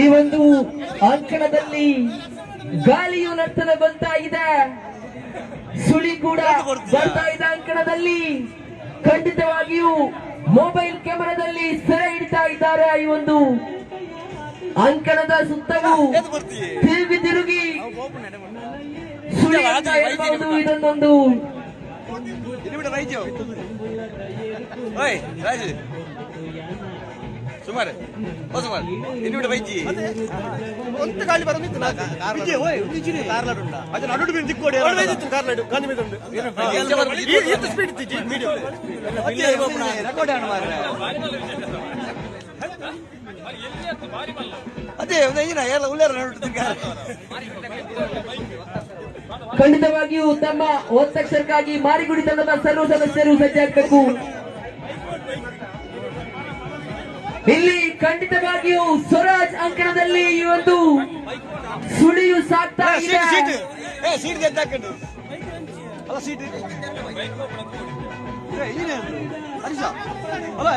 ಈ ಒಂದು ಅಂಕಣದಲ್ಲಿ ಗಾಳಿಯು ನರ್ತನ ಬರ್ತಾ ಇದೆ. ಸುಳಿ ಕೂಡ ಬರ್ತಾ ಇದೆ ಅಂಕಣದಲ್ಲಿ. ಖಂಡಿತವಾಗಿಯೂ ಮೊಬೈಲ್ ಕ್ಯಾಮೆರಾದಲ್ಲಿ ಸೆರೆ ಹಿಡಿತಾ ಇದ್ದಾರೆ ಈ ಒಂದು ಅಂಕಣದ ಸುತ್ತಲೂ. ತಿರುಗಿ ತಿರುಗಿ ಸುಳಿ ಹೇಳ್ಬಹುದು ಸುಮಾರು. ಓ ಸುಮಾರು. ಇನ್ನುಬಿಡ ಬೈಜಿ. ಒಂತ ಗಾಳಿ ಬರೋ ನಿಂತು ಬಿಜಿ ಓಯ್ ಬಿಜಿನಿ ಕಾರ್ಲಡ್ ಅದು ನಡುಡು ಬಿಂದು ದಿಕ್ಕೋಡಿ ಗಾಂಧಿ ಮೇಲೆ ಸ್ಪೀಡ್ ಇತ್ತು ಮೀಡಿಯಂ ರೆಕಾರ್ಡ್ ಅದೇ ಎಲ್ಲ ಖಂಡಿತವಾಗಿಯೂ ತಮ್ಮ ಒತ್ತಕ್ಷರಕ್ಕಾಗಿ ಮಾರಿಗುಡಿ ತಂಡದ ಸರ್ವ ಸದಸ್ಯರು ಸಜ್ಜಾಗಬೇಕು. ಇಲ್ಲಿ ಖಂಡಿತವಾಗಿಯೂ ಸ್ವರಾಜ್ ಅಂಕಣದಲ್ಲಿ ಈ ಒಂದು ಸುಳಿಯು ಸಾಕ್ತಾ ಇದೆ. ಏನ? ಟವರ್ ಸೀಟ್ ಅದು ಅಲ್ಲ